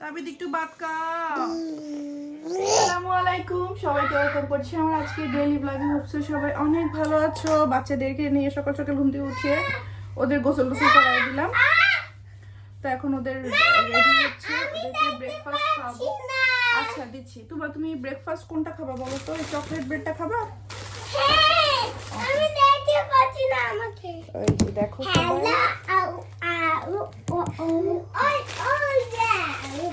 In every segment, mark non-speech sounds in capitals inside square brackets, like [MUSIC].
তাবিদ একটু বাদ আসসালামু আলাইকুম সবাইকে ওয়েলকাম করছি আমার আজকে ডেইলি ব্লগে হচ্ছে সবাই অনেক ভালো আছো বাচ্চাদেরকে নিয়ে সকাল সকাল ঘুম থেকে উঠে ওদের গোসল গোসল করাই দিলাম তো এখন ওদের রেডি হচ্ছে ওদেরকে ব্রেকফাস্ট খাব আচ্ছা দিচ্ছি তোমার তুমি ব্রেকফাস্ট কোনটা খাবা বলো তো চকলেট ব্রেডটা খাবা হ্যাঁ, আমি দেখতে পাচ্ছি না আমাকে দেখো সবাই হ্যালো আউ আউ ও ও ওই ওই ইয়া ওই ইয়া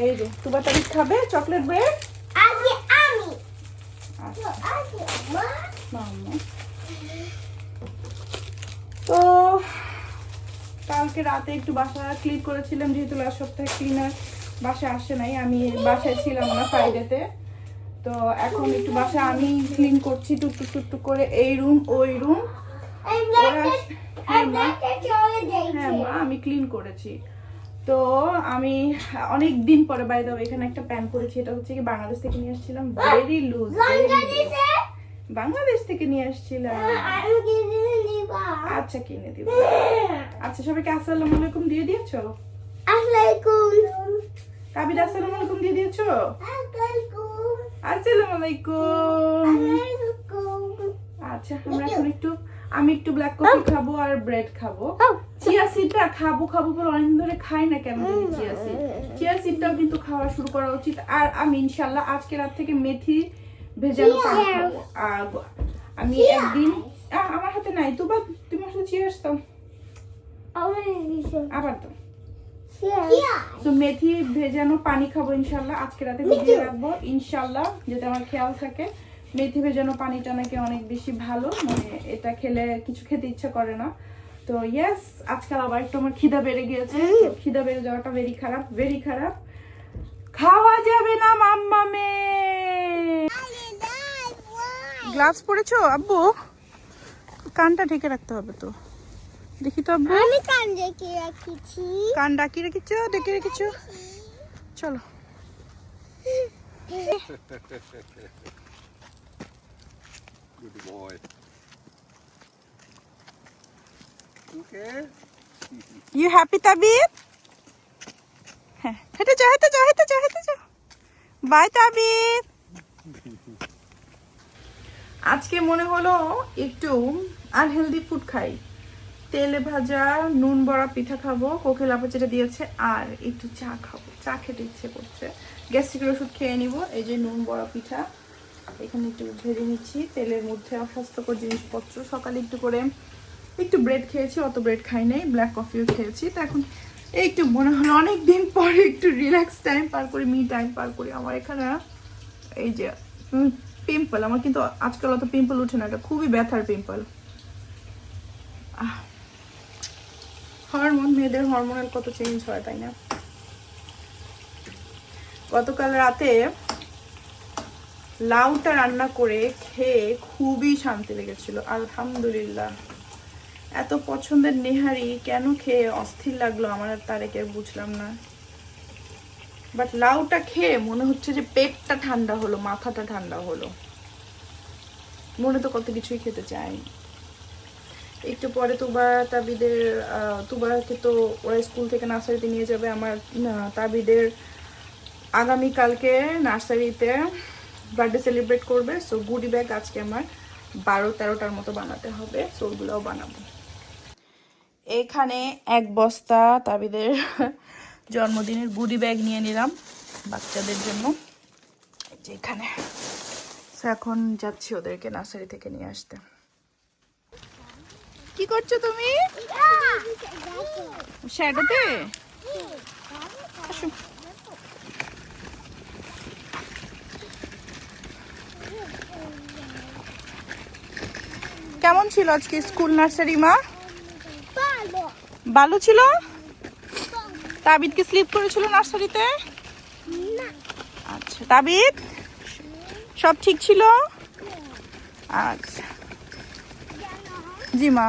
এই যে তুবা তারিখ খাবে? চকলেট ব্রেড আগে আমি। আচ্ছা। তো কালকে রাতে একটু বাসা ক্লিন করেছিলাম যেহেতু লাস্ট সপ্তাহে ক্লিনার বাসায় আসে নাই আমি বাসায় ছিলাম না ফ্রাইডেতে তো এখন একটু বাসা আমি ক্লিন করছি টুকটুক টুকটুক করে এই রুম ওই রুম হ্যাঁ মা হ্যাঁ মা আমি ক্লিন করেছি। তো আমি অনেক দিন পরে বাই দাও এখানে একটা প্যান্ট পরেছি এটা হচ্ছে কি বাংলাদেশ থেকে নিয়ে আসছিলাম। Very loose Bangladesh? থেকে নিয়ে আসছিলাম। দিবা। আচ্ছা কিনে দিব। আচ্ছা সবাইকে আসসালামু আলাইকুম দিয়ে দিয়েছ? আসসালামাইকুম কাবির আসসালামু আলাইকুম দিয়ে দিয়েছ? আসসালামু আলাইকুম। আচ্ছা আমরা এখন একটু আমি একটু ব্ল্যাক কফি খাব আর ব্রেড খাব। চিয়া সিডটা খাব খাব পর অনেকদিন ধরে খাই না কেন জানি চিয়া সিড চিয়া সিডটাও কিন্তু খাওয়া শুরু করা উচিত। আর আমি ইনশাল্লাহ আজকে রাত থেকে মেথি ভেজানো পানি খাব। আর আমি একদিন আমার হাতে নাই। তো বা তুমি আসলে চিয়ার্স তো আবার তো তো মেথি ভেজানো পানি খাব ইনশাল্লাহ। আজকে রাতে ভিজিয়ে রাখব। ইনশাল্লাহ যাতে আমার খেয়াল থাকে। মেথি ভেজানো পানিটা নাকি অনেক বেশি ভালো মানে এটা খেলে কিছু খেতে ইচ্ছা করে না। তো ইয়েস আজকাল আবার একটু আমার খিদা বেড়ে গিয়েছে খিদা বেড়ে যাওয়াটা ভেরি খারাপ ভেরি খারাপ। খাওয়া যাবে না মাম্মা মে গ্লাভস পরেছো? আব্বু কানটা ঢেকে রাখতে হবে তো। দেখি তো আব্বু। আমি কান দেখে রাখিছি। কান ডাকি রেখেছো? ডেকে রেখেছো? চলো। [LAUGHS] boy. Okay. You happy Tabid হ্যাঁ হেঁটে যাও হেঁটে যাও হেঁটে যাও হেঁটে যাও বাই তাবিদ আজকে মনে হলো একটু আনহেলদি ফুড খাই। তেলে ভাজা নুন বড়া পিঠা খাব কোকিল আপা যেটা দিয়েছে আর একটু চা খাব। চা খেতে ইচ্ছে করছে। গ্যাস্ট্রিকের ওষুধ খেয়ে নিব এই যে নুন বড়া পিঠা। এখানে একটু ভেজে নিচ্ছি। তেলের মধ্যে অস্বাস্থ্যকর জিনিসপত্র। সকালে একটু করে একটু ব্রেড খেয়েছি, অত ব্রেড খাই নাই ব্ল্যাক কফিও খেয়েছি। তো এখন এই একটু মনে হলো অনেক দিন পরে একটু রিল্যাক্স টাইম পার করি মি টাইম পার করি। আমার এখানে এই যে পিম্পল আমার কিন্তু আজকাল অত পিম্পল উঠে না, এটা খুবই ব্যথার পিম্পল হরমোন মেয়েদের হরমোনাল কত চেঞ্জ হয়, তাই না? গতকাল রাতে লাউটা রান্না করে খেয়ে খুবই শান্তি লেগেছিল, আলহামদুলিল্লাহ। এত পছন্দের নেহারি কেন খেয়ে অস্থির লাগল আমার আর তারেকের বুঝলাম না। বাট লাউটা খেয়ে মনে হচ্ছে যে পেটটা ঠান্ডা হলো, মাথাটা ঠান্ডা হলো। মনে তো কত কিছুই খেতে চাই। একটু পরে তুবা তাবিদের তুবাকে তো ওরা স্কুল থেকে নার্সারিতে নিয়ে যাবে, আমার তাবিদের আগামীকালকে নার্সারিতে বার্থডে সেলিব্রেট করবে সো গুডি ব্যাগ আজকে আমার বারো তেরোটার মতো বানাতে হবে সো ওগুলোও বানাবো। এখানে এক বস্তা তাবিদের [LAUGHS] জন্মদিনের গুডি ব্যাগ নিয়ে নিলাম বাচ্চাদের জন্য। এখানে। এখন যাচ্ছি ওদেরকে নার্সারি থেকে নিয়ে আসতে। কি করছ তুমি? শ্যাডোতে আসো। কেমন ছিল আজকে স্কুল নার্সারি মা? ভালো। ছিল? তাবিদকে স্লিপ করেছিল নার্সারিতে? আচ্ছা তাবিদ? সব ঠিক ছিল? আচ্ছা। জি মা।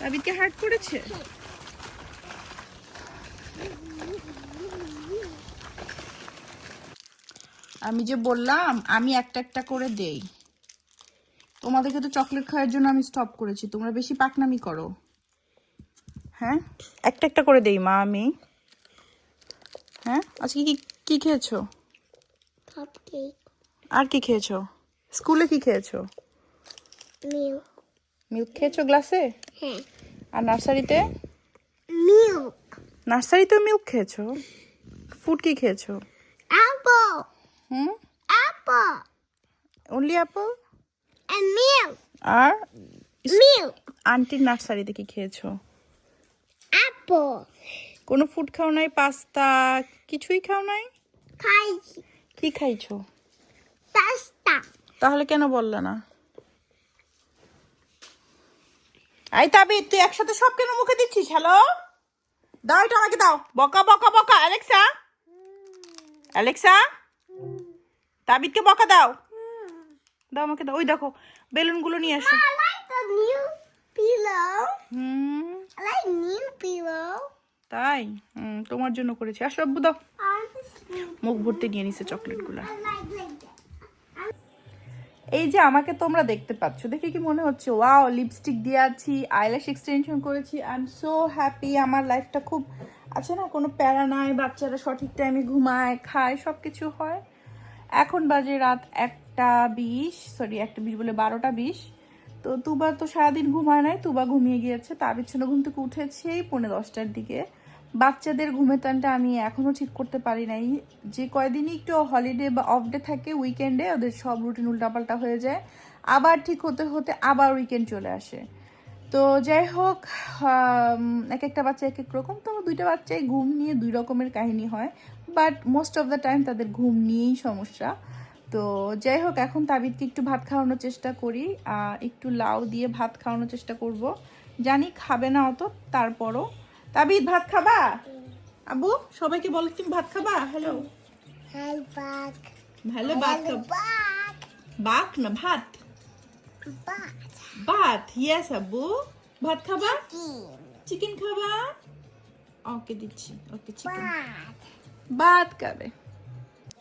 তাবিদকে হার্ট করেছে? আমি যে বললাম আমি একটা একটা করে দেই। তোমাদেরকে তো চকলেট খাওয়ার জন্য আমি স্টপ করেছি তোমরা বেশি পাকনামি করো। হ্যাঁ? একটা একটা করে দেই মা আমি। হ্যাঁ? আজকে কি কি খেয়েছো? আর কি খেয়েছো? স্কুলে কি খেয়েছো. মিল্ক খেয়েছো গ্লাসে Hey. আর নার্সারিতে Milk. নার্সারিতেও মিল্ক খেয়েছো? ফুড কি খেয়েছো? Apple. Hmm Apple. Only apple And milk. আর? Milk. আন্টির নার্সারিতে কি খেয়েছো? Apple. কোনো ফুড খাও নাই? পাস্তা কিছুই খাও নাই? Kite. কি খাইছো? Pasta. তাহলে কেন বললে না? এই তাবি তুই একসাথে সব কেন মুখে দিচ্ছিস? হ্যালো দাও এটা আমাকে দাও। বকা বকা বকা। অ্যালেক্সা অ্যালেক্সা তাবিদকে বকা দাও। দাও আমাকে দাও। ওই দেখো বেলুনগুলো নিয়ে আসো. তাই? তোমার জন্য করেছি। আসো আব্বু দাও. মুখ ভর্তি নিয়ে নিছে চকলেটগুলো. এই যে আমাকে তোমরা দেখতে পাচ্ছ দেখে কি মনে হচ্ছে? ওয়াও লিপস্টিক দিয়ে আছি আইল্যাশ এক্সটেনশন করেছি। আই এম সো হ্যাপি আমার লাইফটা খুব আছে না কোনো প্যারা নাই বাচ্চারা সঠিক টাইমে ঘুমায় খায় সব কিছু হয়। এখন বাজে রাত একটা বিশ সরি একটা বিশ বলে বারোটা বিশ। তো তুবা তো সারাদিন ঘুমায় নাই, তুবা ঘুমিয়ে গিয়েছে। তার পিছনে ঘুম থেকে উঠেছে এই পৌনে দশটার দিকে। বাচ্চাদের ঘুমের টানটা আমি এখনও ঠিক করতে পারি নাই। যে কয়দিনই একটু হলিডে বা অফ ডে থাকে উইকেন্ডে ওদের সব রুটিন উল্টাপাল্টা হয়ে যায়। আবার ঠিক হতে হতে আবার উইকেন্ড চলে আসে। তো যাই হোক এক একটা বাচ্চা এক এক রকম। তো দুইটা বাচ্চাই ঘুম নিয়ে দুই রকমের কাহিনী হয়। But most of the time তাদের ঘুম নিয়েই সমস্যা। তো যাই হোক এখন তাবিদকে একটু ভাত খাওয়ানোর চেষ্টা করি একটু লাউ দিয়ে ভাত খাওয়ানোর চেষ্টা করব। জানি খাবে না অত তারপরও। তাবিদ ভাত খাবা? আবু সবাইকে বলো তুমি ভাত খাবা? হ্যালো. হ্যালো ভাত. বাক না ভাত? ভাত ইয়েস আব্বু ভাত খাবা? চিকেন খাবা? ওকে দিচ্ছি। ওকে চিকেন ভাত খাবে।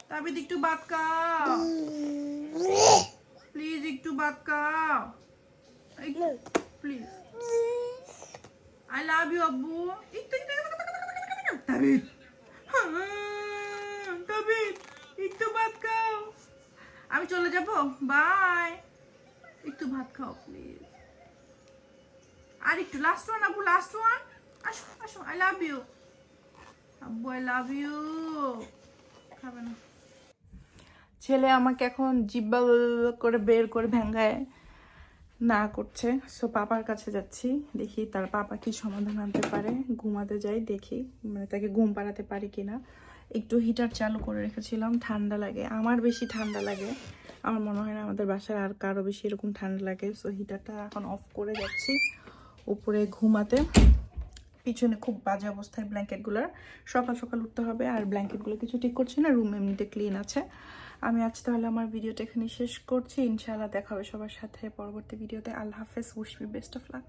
তাবিদ, একটু ভাত খাও প্লিজ, একটু ভাত খাও প্লিজ। আই লাভ ইউ আব্বু। তাবিদ। তাবিদ, একটু ভাত খাও। আমি চলে যাব? বাই। একটু ভাত খাও, প্লিজ। আর একটু লাস্ট ওয়ান আব্বু লাস্ট ওয়ান আসো আসো I love you love you না। ছেলে আমাকে এখন জিব্বা করে বের করে ভেঙ্গায় না করছে। সো পাপার কাছে যাচ্ছি, দেখি তার পাপা কি সমাধান আনতে পারে। ঘুমাতে যাই, দেখি মানে তাকে ঘুম পাড়াতে পারি কিনা। একটু হিটার চালু করে রেখেছিলাম, ঠান্ডা লাগে। আমার বেশি ঠান্ডা লাগে। আমার মনে হয় না আমাদের বাসার আর কারও বেশি এরকম ঠান্ডা লাগে। সো হিটারটা এখন অফ করে যাচ্ছি, উপরে ঘুমাতে। পিছনে খুব বাজে অবস্থায় ব্ল্যাঙ্কেটগুলোর, সকাল সকাল উঠতে হবে আর ব্ল্যাঙ্কেটগুলো কিছু ঠিক করছি না, রুম এমনিতে ক্লিন আছে। আমি আজ তাহলে আমার ভিডিওটা এখানে শেষ করছি, ইনশাআল্লাহ দেখা হবে সবার সাথে পরবর্তী ভিডিওতে। আল্লাহ হাফেজ উইশ বেস্ট অফ লাক